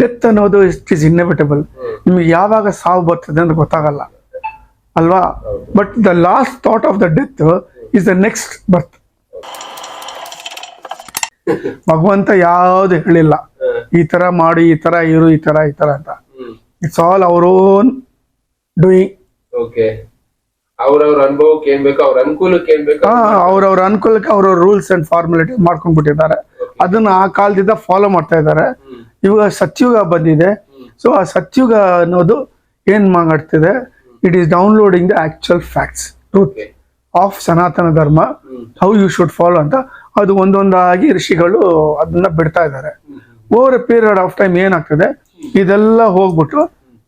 Death ಅನ್ನೋದು it is inevitable ನಿಮ್ಗೆ ಯಾವಾಗ ಸಾವು ಬರ್ತದೆ ಅಂತ ಗೊತ್ತಾಗಲ್ಲ. ಅಲ್ವಾ? But the last thought of the death is the next birth ಭಗವಂತ ಯಾವುದು ಹೇಳಿಲ್ಲ. ಈ ತರ ಮಾಡಿ ಈ ತರ ಇರು ಈ ತರ ಈ ತರ ಅಂತ. It's all our own doing okay ಅವ್ರವ್ರ ಅನುಭವಕ್ಕೆ ಏನ್ ಬೇಕು ಅವ್ರ ಅನುಕೂಲಕ್ಕೆ ಏನ್ ಬೇಕು ಅವ್ರವ್ರ ಅನುಕೂಲಕ್ಕೆ ಅವ್ರವ್ರ ರೂಲ್ಸ್ ಅಂಡ್ ಫಾರ್ಮಾಲಿಟಿ ಮಾಡ್ಕೊಂಡ್ಬಿಟ್ಟಿದ್ದಾರೆ. ಅದನ್ನ ಆ ಕಾಲದಿಂದ ಫಾಲೋ ಮಾಡ್ತಾ ಇದ್ದಾರೆ. ಇವಾಗ ಸತ್ಯುಗ ಬಂದಿದೆ. ಸೊ ಆ ಸತ್ಯುಗ ಅನ್ನೋದು ಏನ್ ಮಾಡ್ತಿದೆ? It is downloading the actual facts truth of Sanatana Dharma how you should follow ಅಂತ. ಅದು ಒಂದೊಂದಾಗಿ ಋಷಿಗಳು ಅದನ್ನ ಬಿಡ್ತಾ ಇದ್ದಾರೆ. Over a period of time ಏನಾಗ್ತದೆ? ಇದೆಲ್ಲ ಹೋಗ್ಬಿಟ್ಟು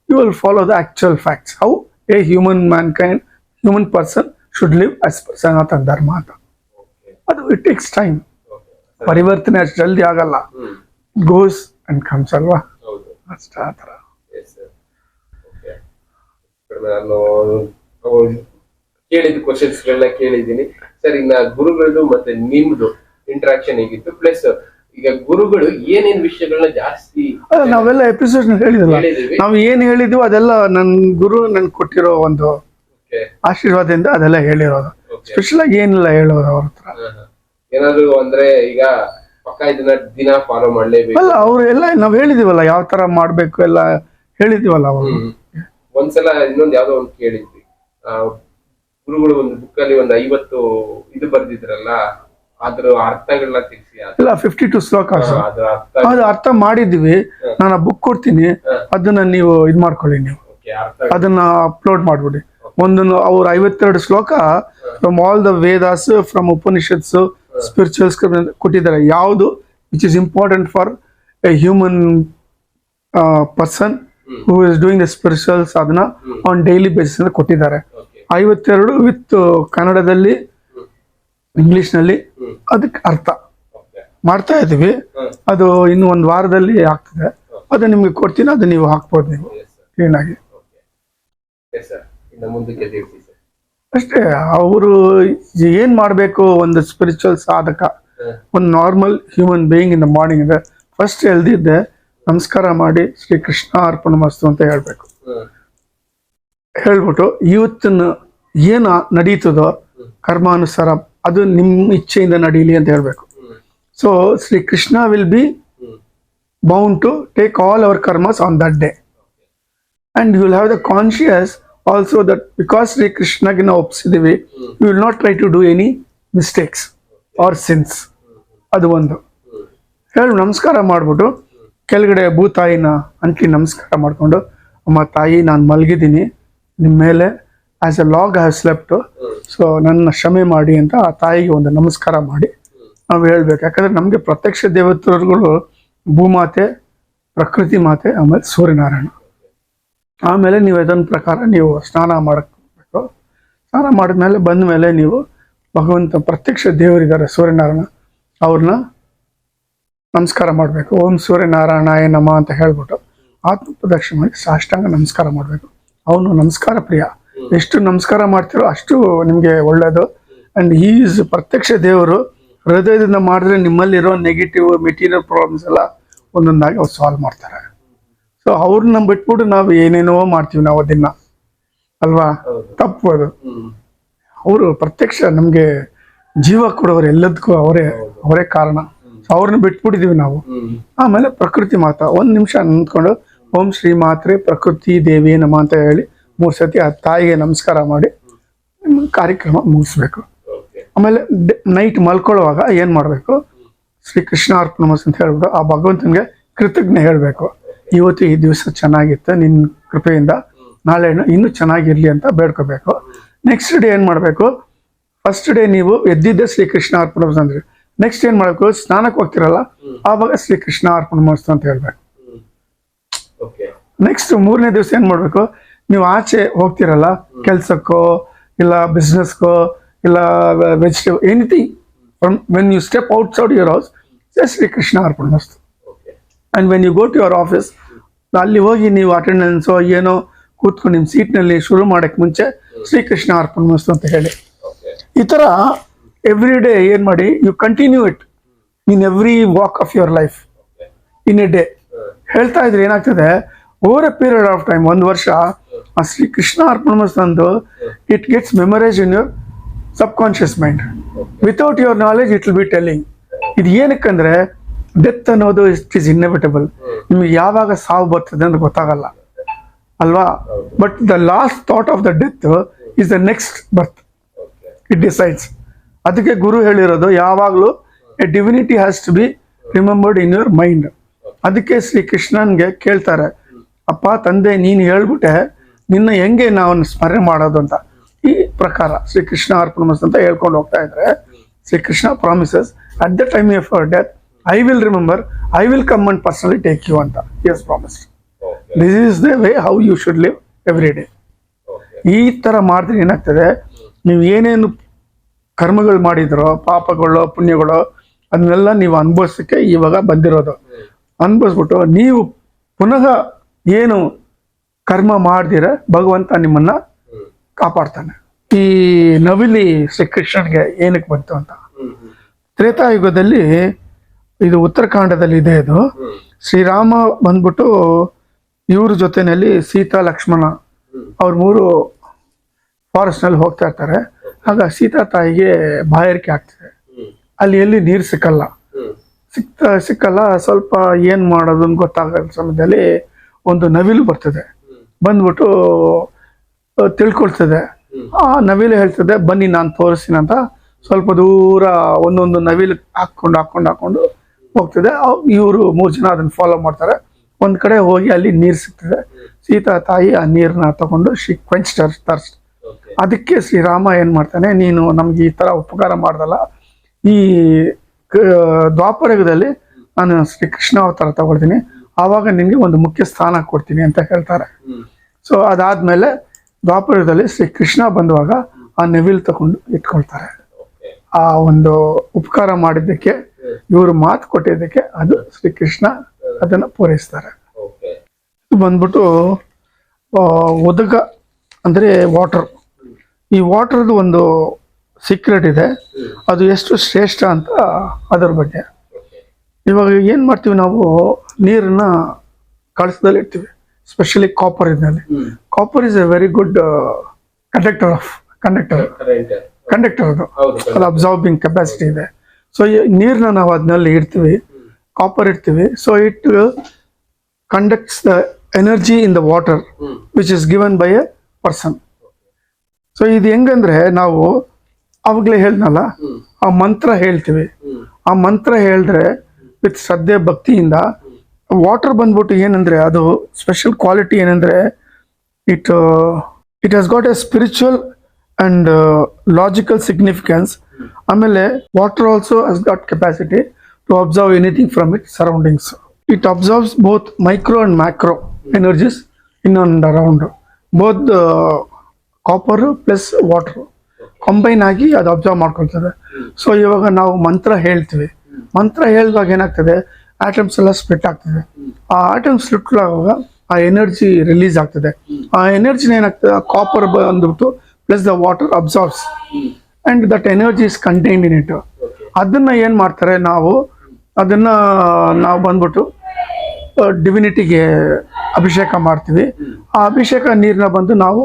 you will follow the actual facts how a human mankind human person should live as per Sanatana Dharma ಅಂತ ಅದು ಇಟ್ ಟೇಕ್ಸ್ ಟೈಮ್ ಪರಿವರ್ತನೆ ಅಷ್ಟು ಜಲ್ದಿ ಆಗಲ್ಲ. ಗೋಸ್ ಅಂಡ್ ಕಮ್ಸ್ ಅಲ್ವಾ ಹೌದು. ಅಷ್ಟ ಆ ಥರ. ಎಸ್ ಓಕೆ ನಾನು ಕೇಳಿದ ಕ್ವಶನ್ಸ್ ಗಳೆಲ್ಲ ಕೇಳಿದ್ದೀನಿ. ಸರ್ ಇನ್ನ ಗುರುಗಳದು ಮತ್ತೆ ನಿಮ್ದು ಇಂಟ್ರಾಕ್ಷನ್ ಹೇಗಿತ್ತು? ಪ್ಲಸ್ ಈಗ ಗುರುಗಳು ಏನೇನ್ ವಿಷಯಗಳನ್ನ ಜಾಸ್ತಿ ಅಲ್ಲ ನಾವೆಲ್ಲ ಎಪಿಸೋಡ್ ಹೇಳಿದಲ್ಲ. ಹೇಳಿದೀವಿ ನಾವು ಏನ್ ಹೇಳಿದ್ವಿ ಅದೆಲ್ಲ ನನ್ ಗುರು ನನ್ ಕೊಟ್ಟಿರೋ ಒಂದು ಓಕೆ ಆಶೀರ್ವಾದದಿಂದ ಅದೆಲ್ಲ ಹೇಳಿರೋದು. ಸ್ಪೆಷಲ್ ಆಗಿ ಏನಿಲ್ಲ ಹೇಳೋದು ಅವ್ರ ಹತ್ರ. ಏನಾದ್ರು ಅಂದ್ರೆ ಈಗ ಪಕ್ಕ ಇದನ್ನ ದಿನ ಫಾಲೋ ಮಾಡ್ಲೇಬೇಕು. ಅಲ್ಲ ಅವ್ರು ಎಲ್ಲ ನಾವ್ ಹೇಳಿದೀವಲ್ಲ ಯಾವ ತರ ಮಾಡ್ಬೇಕು ಎಲ್ಲ ಹೇಳಿದಿವಲ್ಲ ಅವರು. ಒಂದ್ಸಲ ಇನ್ನೊಂದ್ ಯಾವ್ದೋ ಒಂದ್ ಕೇಳಿದ್ವಿ. ಆ, ಗುರುಗಳು ಒಂದು ಬುಕ್ ಅಲ್ಲಿ ಒಂದ್ ಐವತ್ತು ಇದು ಬರ್ದಿದ್ರಲ್ಲ ಅದ್ರ ಅರ್ಥಗಳನ್ನ ತಿಳಿಸಿ ಇಲ್ಲ ಫಿಫ್ಟಿ ಟು ಶ್ಲೋಕ ಅದ್ರ ಅರ್ಥ ಅದು ಅರ್ಥ ಮಾಡಿದ್ವಿ. ನಾನು ಆ ಬುಕ್ ಕೊಡ್ತೀನಿ ಅದನ್ನ ನೀವು ಇದ್ ಮಾಡ್ಕೊಳ್ಳಿ ನೀವು. ಓಕೆ ಅರ್ಥ ಅದನ್ನ ಅಪ್ಲೋಡ್ ಮಾಡ್ಬಿಡಿ. ಒಂದನ್ನು ಅವ್ರ ಐವತ್ತೆರಡು ಶ್ಲೋಕ from all the Vedas from Upanishads spirituals ಕೊಟ್ಟಿದ್ದಾರೆ. ಯಾವುದು? Which is important for a human person who is doing the spirituals ಅದನ್ನ ಆನ್ ಡೈಲಿ ಬೇಸಿಸ್ ಅಂತ ಕೊಟ್ಟಿದ್ದಾರೆ. ಐವತ್ತೆರಡು ವಿತ್ ಕನ್ನಡದಲ್ಲಿ ಇಂಗ್ಲಿಷ್ನಲ್ಲಿ. ಅದಕ್ಕೆ ಅರ್ಥ. ಮಾಡ್ತಾ ಇದೀವಿ ಅದು ಇನ್ನು ಒಂದು ವಾರದಲ್ಲಿ ಆಗ್ತದೆ. ಅದು ನಿಮ್ಗೆ ಕೊಡ್ತೀನಿ ಅದು ನೀವು ಹಾಕ್ಬೋದು ನೀವು. ಎಸ್ ಅಷ್ಟೇ, ಅವರು ಏನ್ ಮಾಡಬೇಕು ಒಂದು ಸ್ಪಿರಿಚುವಲ್ ಸಾಧಕ, ಒಂದು normal human being in the morning ಇದೆ ಫಸ್ಟ್ ಎಲ್ದಿದ್ದೆ ನಮಸ್ಕಾರ ಮಾಡಿ ಶ್ರೀ ಕೃಷ್ಣ ಅರ್ಪಣ ಮಸ್ತು ಅಂತ ಹೇಳ್ಬೇಕು ಹೇಳ್ಬಿಟ್ಟು ಇವತ್ತಿನ ಏನು ನಡೀತದೋ ಕರ್ಮಾನುಸಾರ ಅದು ನಿಮ್ಮ ಇಚ್ಛೆಯಿಂದ ನಡೀಲಿ ಅಂತ ಹೇಳ್ಬೇಕು so Shri Krishna will be bound to take all our karmas on that day day. You you will have the that because Sri Krishna Gina ನಾವು ಒಪ್ಸಿದ್ದೀವಿ you will not try to do any mistakes or sins. ಅದು ಒಂದು. ಹೇಳಿ, ನಮಸ್ಕಾರ ಮಾಡಿಬಿಟ್ಟು ಕೆಳಗಡೆ ಭೂತಾಯಿನ ಅಂಟಿ ನಮಸ್ಕಾರ ಮಾಡಿಕೊಂಡು, ಅಮ್ಮ ತಾಯಿ, ನಾನು ಮಲಗಿದ್ದೀನಿ. ನಿಮ್ಮ ಮೇಲೆ as a log have slept so ನನ್ನ ಕ್ಷಮೆ ಮಾಡಿ ಅಂತ ಆ ತಾಯಿಗೆ ಒಂದು ನಮಸ್ಕಾರ ಮಾಡಿ. ನಾವು ಹೇಳ್ಬೇಕು. ಯಾಕಂದರೆ ನಮಗೆ ಪ್ರತ್ಯಕ್ಷ ದೇವತೆಗಳು ಭೂಮಾತೆ, ಪ್ರಕೃತಿ ಮಾತೆ, ಆಮೇಲೆ ಸೂರ್ಯನಾರಾಯಣ. ಆಮೇಲೆ ನೀವು ಇದನ್ನ ಪ್ರಕಾರ ನೀವು ಸ್ನಾನ ಮಾಡಬೇಕು. ಸ್ನಾನ ಮಾಡಿದ್ಮೇಲೆ ಬಂದ ಮೇಲೆ ನೀವು ಭಗವಂತ ಪ್ರತ್ಯಕ್ಷ ದೇವರಿದ್ದಾರೆ, ಸೂರ್ಯನಾರಾಯಣ ಅವ್ರನ್ನ ನಮಸ್ಕಾರ ಮಾಡಬೇಕು. ಓಂ ಸೂರ್ಯನಾರಾಯಣಾಯ ನಮ ಅಂತ ಹೇಳ್ಬಿಟ್ಟು ಆತ್ಮ ಪ್ರದಕ್ಷಿಣೆ ಮಾಡಿ ಸಾಷ್ಟಾಂಗ ನಮಸ್ಕಾರ ಮಾಡಬೇಕು. ಅವನು ನಮಸ್ಕಾರ ಪ್ರಿಯ. ಎಷ್ಟು ನಮಸ್ಕಾರ ಮಾಡ್ತಿರೋ ಅಷ್ಟು ನಿಮಗೆ ಒಳ್ಳೆಯದು ಆ್ಯಂಡ್ ಈಸ್ ಪ್ರತ್ಯಕ್ಷ ದೇವರು. ಹೃದಯದಿಂದ ಮಾಡಿದ್ರೆ ನಿಮ್ಮಲ್ಲಿರೋ ನೆಗೆಟಿವ್ ಮೆಟೀರಿಯಲ್ ಪ್ರಾಬ್ಲಮ್ಸ್ ಎಲ್ಲ ಒಂದೊಂದಾಗಿ ಅವ್ರು ಸಾಲ್ವ್ ಮಾಡ್ತಾರೆ. ಸೊ ಅವ್ರನ್ನ ಬಿಟ್ಬಿಟ್ಟು ನಾವು ಏನೇನೋ ಮಾಡ್ತೀವಿ ನಾವು ಅದನ್ನ. ಅಲ್ವಾ? ತಪ್ಪು ಅದು. ಅವರು ಪ್ರತ್ಯಕ್ಷ ನಮಗೆ ಜೀವ ಕೊಡೋರು ಎಲ್ಲದಕ್ಕೂ ಅವರೇ ಅವರೇ ಕಾರಣ. ಸೊ ಅವ್ರನ್ನ ಬಿಟ್ಬಿಟ್ಟಿದೀವಿ ನಾವು. ಆಮೇಲೆ ಪ್ರಕೃತಿ ಮಾತಾ. ಒಂದ್ ನಿಮಿಷ ನಿಂತ್ಕೊಂಡು ಓಂ ಶ್ರೀ ಮಾತ್ರೆ ಪ್ರಕೃತಿ ದೇವಿ ನಮ ಅಂತ ಹೇಳಿ ಮೂರ್ ಸತಿ ಆ ತಾಯಿಗೆ ನಮಸ್ಕಾರ ಮಾಡಿ ನಿಮ್ಮ ಕಾರ್ಯಕ್ರಮ ಮುಗಿಸ್ಬೇಕು. ಆಮೇಲೆ ನೈಟ್ ಮಲ್ಕೊಳ್ಳುವಾಗ ಏನ್ ಮಾಡ್ಬೇಕು? ಶ್ರೀ ಕೃಷ್ಣ ಅರ್ಪಣ ಅಂತ ಹೇಳ್ಬಿಟ್ಟು ಆ ಭಗವಂತನಿಗೆ ಕೃತಜ್ಞ ಹೇಳ್ಬೇಕು. ಇವತ್ತು ಈ ದಿವಸ ಚೆನ್ನಾಗಿತ್ತು. ನಿನ್ನ ಕೃಪೆಯಿಂದ ನಾಳೆ ಇನ್ನೂ ಚೆನ್ನಾಗಿರ್ಲಿ ಅಂತ ಬೇಡ್ಕೋಬೇಕು. ನೆಕ್ಸ್ಟ್ ಡೇ ಏನ್ ಮಾಡಬೇಕು? ಫಸ್ಟ್ ಡೇ ನೀವು ಎದ್ದಿದ್ದೆ ಶ್ರೀಕೃಷ್ಣ ಅರ್ಪಣ ಅಂದ್ರೆ ನೆಕ್ಸ್ಟ್ ಏನ್ ಮಾಡಬೇಕು? ಸ್ನಾನಕ್ಕೆ ಹೋಗ್ತಿರಲ್ಲ? ಆವಾಗ ಶ್ರೀ ಕೃಷ್ಣ ಅರ್ಪಣ ಮಸ್ತ್ ಅಂತ ಹೇಳ್ಬೇಕು. ನೆಕ್ಸ್ಟ್ ಮೂರನೇ ದಿವಸ ಏನ್ ಮಾಡ್ಬೇಕು? ನೀವು ಆಚೆ ಹೋಗ್ತಿರಲ್ಲ? ಕೆಲ್ಸಕ್ಕೋ ಇಲ್ಲ ಬಿಸ್ನೆಸ್ಗೋ ಇಲ್ಲ vegetable anything from when you step outside your house Shri Krishna Arpana ಮಸ್ತು and when you go to your office ಅಲ್ಲಿ ಹೋಗಿ ನೀವು ಅಟೆಂಡೆನ್ಸೋ ಏನೋ ಕೂತ್ಕೊಂಡು ನಿಮ್ಮ ಸೀಟ್ನಲ್ಲಿ ಶುರು ಮಾಡೋಕ್ಕೆ ಮುಂಚೆ ಶ್ರೀಕೃಷ್ಣ ಅರ್ಪಣ ಮಸ್ತು ಅಂತ ಹೇಳಿ. ಈ ಥರ ಎವ್ರಿ ಡೇ ಏನು ಮಾಡಿ you continue it in every walk of your life in a day ಹೇಳ್ತಾ ಇದ್ರೆ ಏನಾಗ್ತದೆ over a period of time ಒಂದು ವರ್ಷ ಆ ಶ್ರೀಕೃಷ್ಣ ಅರ್ಪಣ ಮಸ್ತು ಅಂದು it gets memorise in your subconscious mind without your knowledge it will be telling ಇದು ಏನಕ್ಕಂದ್ರೆ ಡೆತ್ ಅನ್ನೋದು ಇಟ್ ಈಸ್ ಇನ್ನೆವಿಟಬಲ್ ನಿಮ್ಗೆ ಯಾವಾಗ ಸಾವು ಬರ್ತದೆ ಅಂತ ಗೊತ್ತಾಗಲ್ಲ. ಅಲ್ವಾ? But the last thought of the death is the next birth it decides ಅದಕ್ಕೆ ಗುರು ಹೇಳಿರೋದು ಯಾವಾಗಲೂ a divinity has to be remembered in your mind ಅದಕ್ಕೆ ಶ್ರೀ ಕೃಷ್ಣನ್ಗೆ ಕೇಳ್ತಾರೆ ಅಪ್ಪ ತಂದೆ ನೀನು ಹೇಳ್ಬಿಟ್ಟೆ ನಿನ್ನ ಹೆಂಗೆ ನಾವು ಸ್ಮರಣೆ ಮಾಡೋದು ಅಂತ? ಈ ಪ್ರಕಾರ ಶ್ರೀ ಕೃಷ್ಣ ಅರ್ಪಣ ಅಂತ ಹೇಳ್ಕೊಂಡು ಹೋಗ್ತಾ ಇದ್ರೆ Shri Krishna promises at the time of our death I will remember I will come and personally take you ಅಂತ. Yes promise this is the way how you should live every day ಈ ತರ ಮಾಡಿದ್ರೆ ಏನಾಗ್ತದೆ? ನೀವು ಏನೇನು ಕರ್ಮಗಳು ಮಾಡಿದ್ರೋ ಪಾಪಗಳು ಪುಣ್ಯಗಳು ಅದನ್ನೆಲ್ಲ ನೀವು ಅನುಭವಿಸೋಕ್ಕೆ ಇವಾಗ ಬಂದಿರೋದು. ಅನುಭವಿಸ್ಬಿಟ್ಟು ನೀವು ಪುನಃ ಏನು ಕರ್ಮ ಮಾಡ್ದಿರ ಭಗವಂತ ನಿಮ್ಮನ್ನ ಕಾಪಾಡ್ತಾನೆ. ಈ ನವಿಲಿ ಶ್ರೀಕೃಷ್ಣನ್ಗೆ ಏನಕ್ಕೆ ಬಂತು ಅಂತ. ತ್ರೇತಾಯುಗದಲ್ಲಿ ಇದು ಉತ್ತರಕಾಂಡದಲ್ಲಿ ಇದೆ ಇದು. ಶ್ರೀರಾಮ ಬಂದ್ಬಿಟ್ಟು ಇವ್ರ ಜೊತೆನಲ್ಲಿ ಸೀತಾ, ಲಕ್ಷ್ಮಣ ಅವ್ರ ಮೂರು ಫಾರೆಸ್ಟ್ನಲ್ಲಿ ಹೋಗ್ತಾ ಇರ್ತಾರೆ. ಆಗ ಸೀತಾ ತಾಯಿಗೆ ಬಾಯಾರಿಕೆ ಆಗ್ತದೆ. ಅಲ್ಲಿ ಎಲ್ಲಿ ನೀರು ಸಿಕ್ಕಲ್ಲ. ಸಿಕ್ತ, ಸಿಕ್ಕಲ್ಲ, ಸ್ವಲ್ಪ ಏನ್ ಮಾಡೋದು ಗೊತ್ತಾಗದ ಸಮಯದಲ್ಲಿ ಒಂದು ನವಿಲು ಬರ್ತದೆ. ಬಂದ್ಬಿಟ್ಟು ತಿಳ್ಕೊಳ್ತದೆ. ಆ ನವಿಲು ಹೇಳ್ತದೆ, ಬನ್ನಿ ನಾನು ತೋರಿಸ್ತೀನಿ ಅಂತ. ಸ್ವಲ್ಪ ದೂರ ಒಂದೊಂದು ನವಿಲು ಹಾಕೊಂಡು ಹಾಕೊಂಡು ಹಾಕೊಂಡು ಹೋಗ್ತದೆ. ಇವರು ಮೂರು ಜನ ಅದನ್ನ ಫಾಲೋ ಮಾಡ್ತಾರೆ. ಒಂದು ಕಡೆ ಹೋಗಿ ಅಲ್ಲಿ ನೀರು ಸಿಗ್ತದೆ. ಸೀತಾ ತಾಯಿ ಆ ನೀರನ್ನ ತಗೊಂಡು ಶ್ರೀ ಕ್ವೆಂಚ್ ತರ್ಸ್ ಅದಕ್ಕೆ ಶ್ರೀರಾಮ ಏನು ಮಾಡ್ತಾನೆ ನೀನು ನಮ್ಗೆ ಈ ತರ ಉಪಕಾರ ಮಾಡ್ದಲ್ಲ. ಈ ದ್ವಾಪರ ದ್ವಾಪರಯುಗದಲ್ಲಿ ನಾನು ಶ್ರೀ ಕೃಷ್ಣ ಅವತಾರ ತಗೊಳ್ತೀನಿ. ಆವಾಗ ನಿಮಗೆ ಒಂದು ಮುಖ್ಯ ಸ್ಥಾನ ಕೊಡ್ತೀನಿ ಅಂತ ಹೇಳ್ತಾರೆ. ಸೊ ಅದಾದ್ಮೇಲೆ ದ್ವಾಪರಯುಗದಲ್ಲಿ ಶ್ರೀ ಕೃಷ್ಣ ಬಂದುವಾಗ ಆ ನೆವಿಲ್ ತಗೊಂಡು ಇಟ್ಕೊಳ್ತಾರೆ. ಆ ಒಂದು ಉಪಕಾರ ಮಾಡಿದ್ದಕ್ಕೆ ಇವರು ಮಾತು ಕೊಟ್ಟಿದ್ದಕ್ಕೆ ಅದು ಶ್ರೀ ಕೃಷ್ಣ ಅದನ್ನ ಪೂರೈಸ್ತಾರೆ. ಬಂದ್ಬಿಟ್ಟು ಒದಗ ಅಂದ್ರೆ ವಾಟರ್ ಈ ವಾಟರ್ದು ಒಂದು ಸೀಕ್ರೆಟ್ ಇದೆ. ಅದು ಎಷ್ಟು ಶ್ರೇಷ್ಠ ಅಂತ ಅದರ ಬಗ್ಗೆ. ಇವಾಗ ಏನ್ ಮಾಡ್ತೀವಿ ನಾವು? ನೀರನ್ನ ಕಳಸದಲ್ಲಿ ಇಡ್ತೀವಿ. ಸ್ಪೆಷಲಿ ಕಾಪರ್ ಇದ್ದಲ್ಲಿ. Copper is a very good conductor of conductor conductor ಅದು. ಅದು ಅಬ್ಸಾರ್ಬಿಂಗ್ ಕೆಪಾಸಿಟಿ ಇದೆ. ಸೊ ನೀರನ್ನ ನಾವು ಅದನ್ನಲ್ಲಿ ಇಡ್ತೀವಿ ಕಾಪರ್ ಇಡ್ತೀವಿ. So it conducts the energy in the water which is given by a person so ಇದು ಹೆಂಗಂದ್ರೆ ನಾವು ಅವಾಗಲೇ ಹೇಳ್ನಲ್ಲ ಆ ಮಂತ್ರ ಹೇಳ್ತೀವಿ. ಆ ಮಂತ್ರ ಹೇಳಿದ್ರೆ ವಿತ್ ಶ್ರದ್ಧೆ, ಭಕ್ತಿಯಿಂದ ವಾಟರ್ ಬಂದ್ಬಿಟ್ಟು ಏನಂದ್ರೆ ಅದು ಸ್ಪೆಷಲ್ ಕ್ವಾಲಿಟಿ ಏನಂದ್ರೆ it it has got a spiritual and logical significance ಆಮೇಲೆ water also has got capacity to absorb anything from it surroundings it absorbs both micro and macro energies in and around both copper plus water combine ಆಗಿ ಅದು observe ಮಾಡ್ಕೊಳ್ತದೆ. So ಇವಾಗ ನಾವು ಮಂತ್ರ ಹೇಳ್ತೀವಿ. ಮಂತ್ರ ಹೇಳಿದಾಗ ಏನಾಗ್ತದೆ? ಆಟಮ್ಸ್ ಎಲ್ಲ ಸ್ಪ್ಲಿಟ್ ಆಗ್ತದೆ. ಆ ಆಟಮ್ ಸ್ಪ್ಲಿಟ್ ಆಗುವಾಗ ಆ ಎನರ್ಜಿ ರಿಲೀಸ್ ಆಗ್ತದೆ. ಆ ಎನರ್ಜಿನ ಏನಾಗ್ತದೆ? ಕಾಪರ್ ಬಂದ್ಬಿಟ್ಟು plus the water absorbs and that energy is contained in it ಅದನ್ನು ಏನ್ ಮಾಡ್ತಾರೆ ನಾವು, ಅದನ್ನು ನಾವು ಬಂದ್ಬಿಟ್ಟು ಡಿವಿನಿಟಿಗೆ ಅಭಿಷೇಕ ಮಾಡ್ತೀವಿ. ಆ ಅಭಿಷೇಕ ನೀರನ್ನ ಬಂದು ನಾವು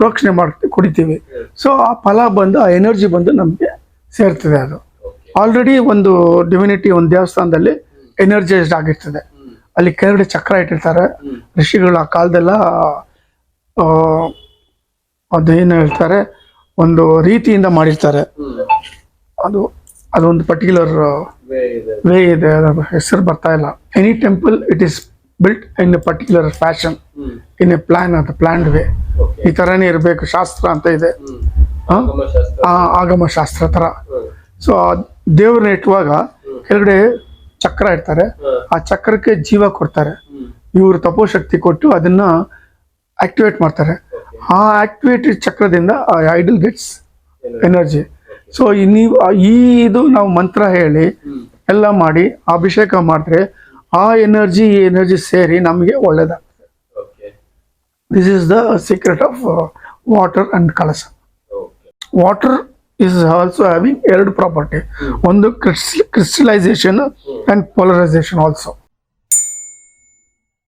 ಪ್ರೋಕ್ಷಣೆ ಮಾಡ್ತೀವಿ ಕುಡಿತೀವಿ. ಸೊ ಆ ಫಲ ಬಂದು, ಆ ಎನರ್ಜಿ ಬಂದು ನಮಗೆ ಸೇರ್ತದೆ ಅದು. ಆಲ್ರೆಡಿ ಒಂದು ಡಿವಿನಿಟಿ ಒಂದು ದೇವಸ್ಥಾನದಲ್ಲಿ ಎನರ್ಜೈಸ್ಡ್ ಆಗಿರ್ತದೆ. ಅಲ್ಲಿ ಕೆಳಗಡೆ ಚಕ್ರ ಇಟ್ಟಿರ್ತಾರೆ. ಋಷಿಗಳು ಆ ಕಾಲದೆಲ್ಲ ಅದು ಅದೇನು ಹೇಳ್ತಾರೆ? ಒಂದು ರೀತಿಯಿಂದ ಮಾಡಿರ್ತಾರೆ. ಅದು ಅದೊಂದು ಪರ್ಟಿಕ್ಯುಲರ್ ವೇ ಇದೆ. ಅದರ ಹೆಸರು ಬರ್ತಾ ಇಲ್ಲ. Any temple it is built in a particular fashion in a plan ಅಂತ ಪ್ಲಾನ್ಡ್ ವೇ ಈ ತರನೇ ಇರಬೇಕು ಶಾಸ್ತ್ರ ಅಂತ ಇದೆ. ಆಗಮ ಶಾಸ್ತ್ರ. ತರ. ಹ್ಮ್. ಸೊ ದೇವ್ರನ್ನ ಇಟ್ಟುವಾಗ ಕೆಳಗಡೆ ಚಕ್ರ ಇರ್ತಾರೆ ಆ ಚಕ್ರಕ್ಕೆ ಜೀವ ಕೊಡ್ತಾರೆ. ಇವರು ತಪೋಶಕ್ತಿ ಕೊಟ್ಟು ಅದನ್ನ ಆಕ್ಟಿವೇಟ್ ಮಾಡ್ತಾರೆ. ಆ ಆಕ್ಟಿವೇಟೆಡ್ ಚಕ್ರದಿಂದ ಆ ಐಡಲ್ ಗೆಟ್ಸ್ ಎನರ್ಜಿ ಸೊ ನೀವು ಈ ಇದು ನಾವು ಮಂತ್ರ ಹೇಳಿ ಎಲ್ಲ ಮಾಡಿ ಅಭಿಷೇಕ ಮಾಡಿದ್ರೆ ಆ ಎನರ್ಜಿ ಈ ಎನರ್ಜಿ ಸೇರಿ ನಮಗೆ ಒಳ್ಳೇದಾಗ್ತದೆ. This is the secret of water and ಕಲಸ water is also having ಎರಡು ಪ್ರಾಪರ್ಟಿ ಒಂದು ಕ್ರಿಸ್ಟಲೈಸೇಷನ್ ಅಂಡ್ ಪೋಲರೈಸೇಷನ್ ಆಲ್ಸೋ